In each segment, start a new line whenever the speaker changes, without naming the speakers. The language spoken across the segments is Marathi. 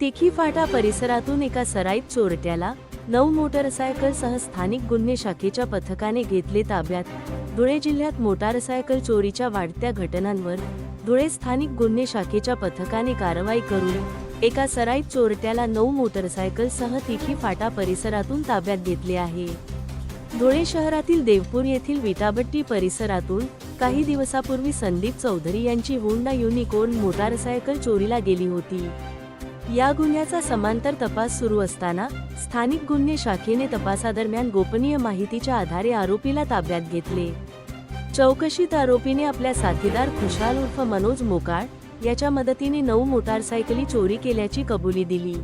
तिखी फाटा परिसरातून एका सराईत चोरट्याला नऊ मोटरसायकलसह स्थानिक गुन्हे शाखेच्या पथकाने घेतले ताब्यात. धुळे जिल्ह्यात मोटारसायकल चोरीच्या वाढत्या घटनांवर धुळे स्थानिक गुन्हे शाखेच्या पथकाने कारवाई करून एका सराईत चोरट्याला नऊ मोटरसायकलसह तिखी फाटा परिसरातून ताब्यात घेतले आहे. धुळे शहरातील देवपूर येथील विटाभट्टी परिसरातून काही दिवसापूर्वी संदीप चौधरी यांची होंडा युनिकॉर्न मोटारसायकल चोरीला गेली होती. या गुन्ह्याचा समांतर तपास सुरू असताना स्थानिक गुन्हे शाखेने तपासादरम्यान गोपनीय माहितीच्या आधारे आरोपीला ताब्यात घेतले. चौकशीत आरोपीने आपल्या साथीदार खुशाल उर्फ मनोज मोकाळ याच्या मदतीने नऊ मोटारसायकली चोरी केल्याची कबुली दिली.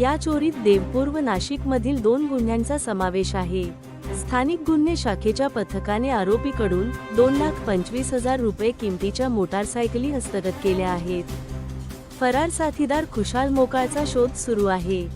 या चोरीत देवपूर व नाशिक मधील दोन गुन्ह्यांचा समावेश आहे. स्थानिक गुन्हे शाखेच्या पथकाने आरोपीकडून दोन लाख पंचवीस हजार रुपये किमतीच्या मोटारसायकली हस्तगत केल्या आहेत. फरार साथीदार खुशाल मोकाळचा शोध सुरू आहे.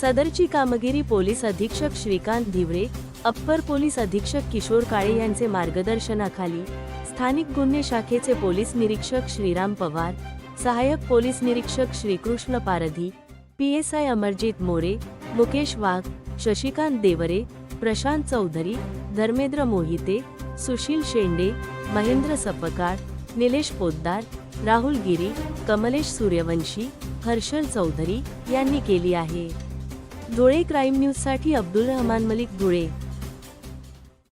सदरची कामगिरी पोलीस अधीक्षक श्रीकांत धिवरे अप्पर पोलीस अधीक्षक किशोर काळे यांचे मार्गदर्शनाखाली स्थानिक गुन्हे शाखेचे पोलीस निरीक्षक श्रीराम पवार सहाय्यक पोलीस निरीक्षक Shrikrishna Pardhi P S I Amarjit More Mukesh Wagh Shashikant Deore Prashant Chaudhari Dharmendra Mohite Sushil Shende Mahendra Sapkal Nilesh Poddar Rahul Giri Kamlesh Suryavanshi Harshal Chaudhari यांनी केली आहे. धुळे क्राईम न्यूजसाठी अब्दुल रहमान मलिक धुळे.